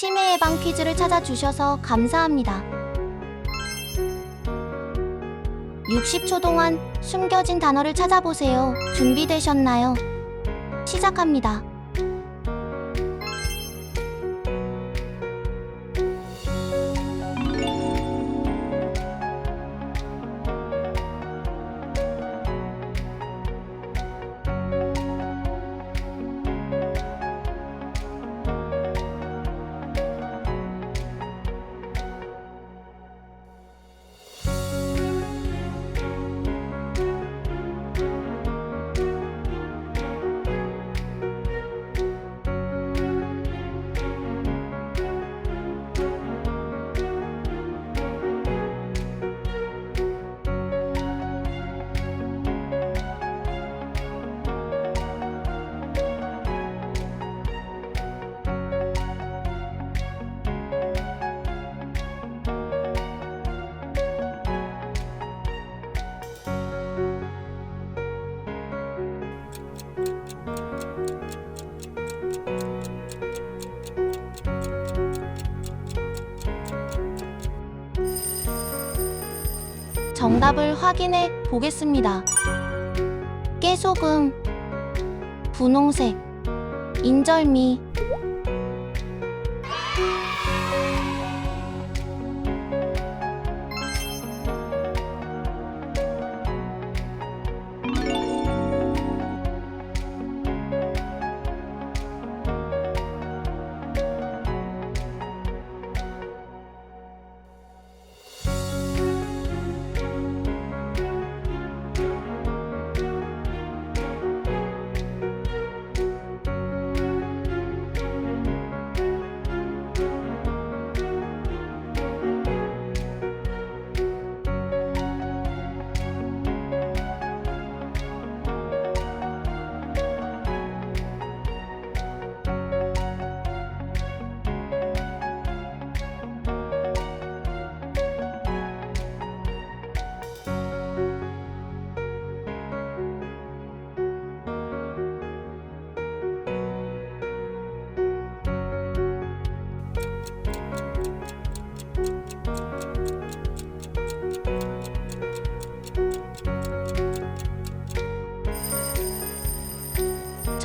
치매 예방 퀴즈를 찾아주셔서 감사합니다. 60초 동안 숨겨진 단어를 찾아보세요. 준비되셨나요? 시작합니다. 정답을 확인해 보겠습니다. 깨소금, 분홍색, 인절미,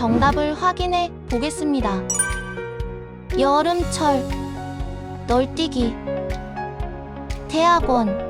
정답을 확인해 보겠습니다. 여름철, 널뛰기, 대학원,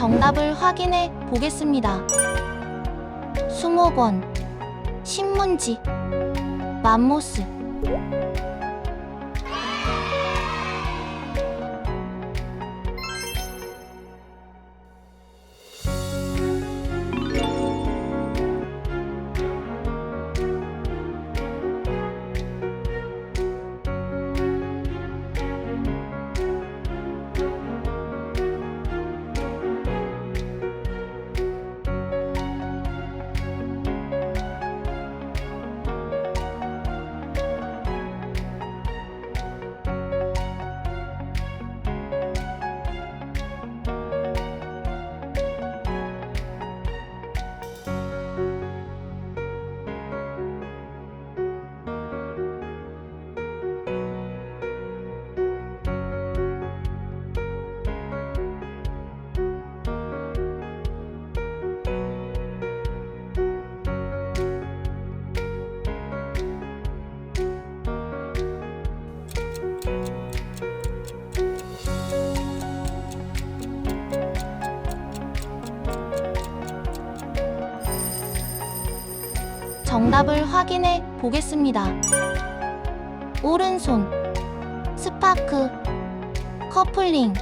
정답을 확인해 보겠습니다. 수목원, 신문지, 맘모스. 정답을 확인해 보겠습니다. 오른손 스파크 커플링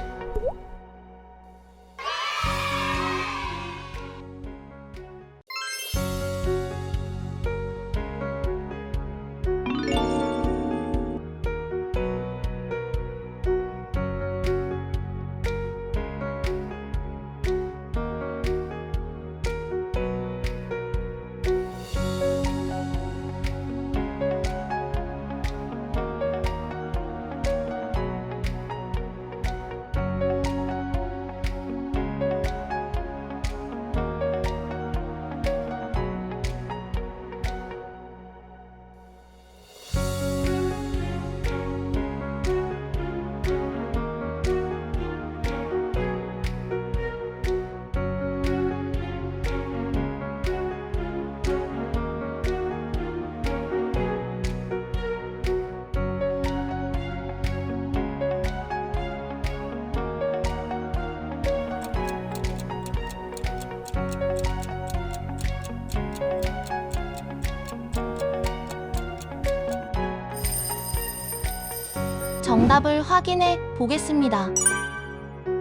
정답을 확인해 보겠습니다.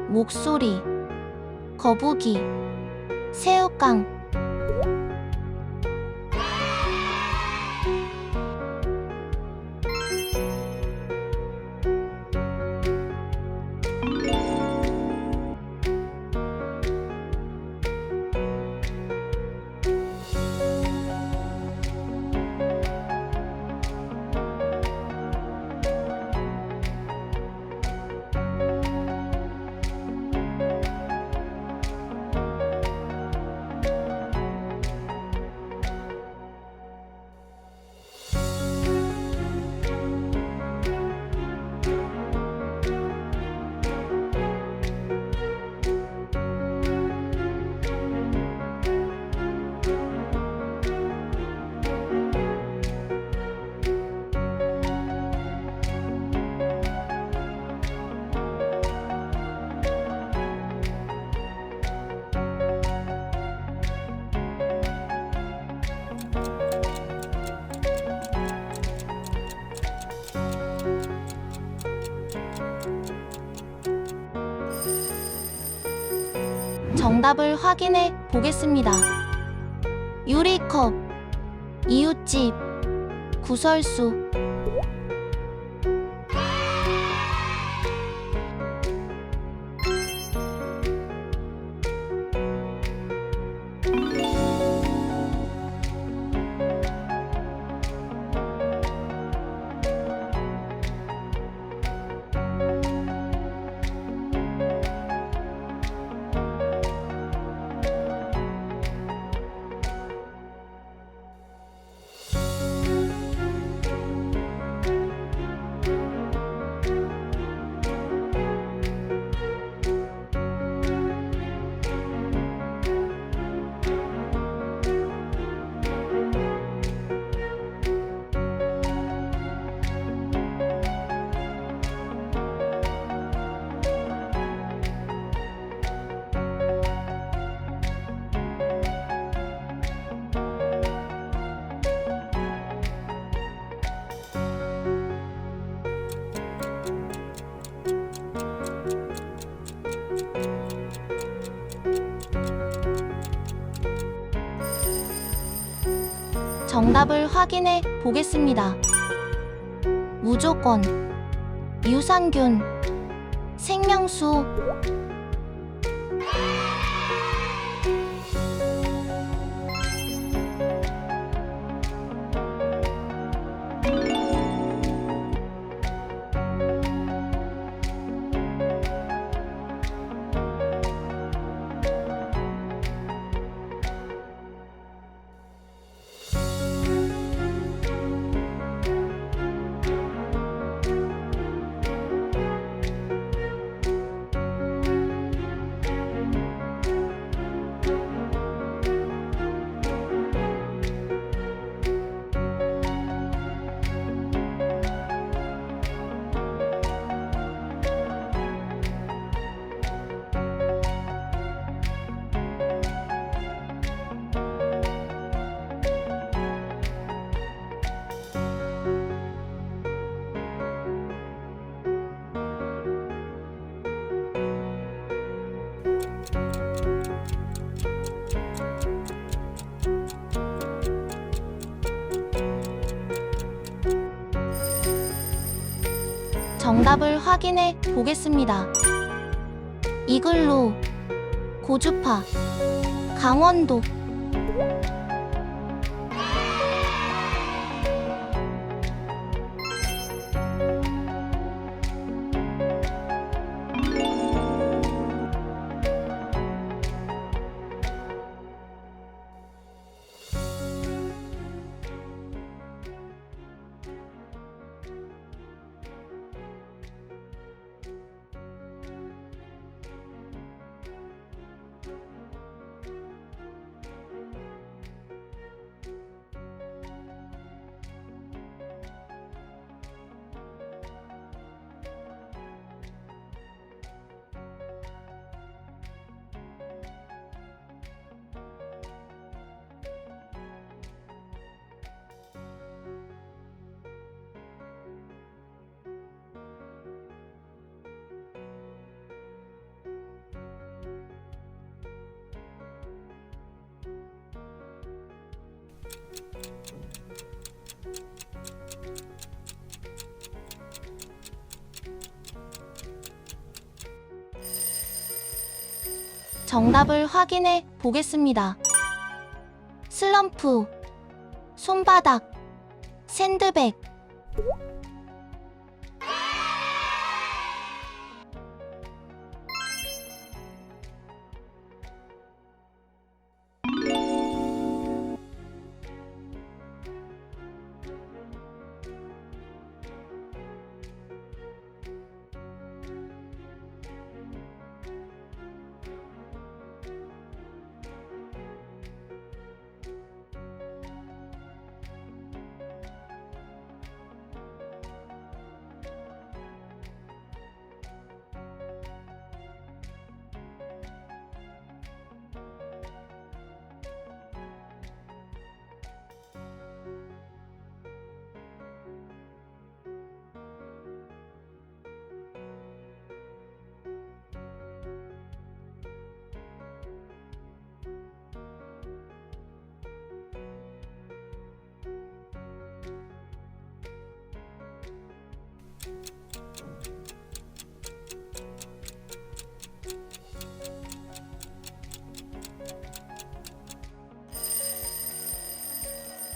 목소리 거북이 새우깡 정답을 확인해 보겠습니다. 유리컵 이웃집 구설수 정답을 확인해 보겠습니다. 무조건. 유산균. 생명수 답을 확인해 보겠습니다. 이글루, 고주파, 강원도. 정답을 확인해 보겠습니다. 슬럼프, 손바닥, 샌드백.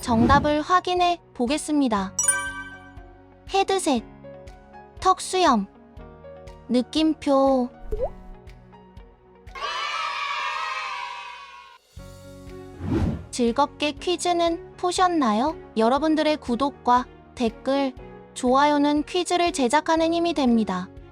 정답을 확인해 보겠습니다. 헤드셋, 턱 수염, 느낌표. 즐겁게 퀴즈는 푸셨나요? 여러분들의 구독과 댓글, 좋아요는 퀴즈를 제작하는 힘이 됩니다.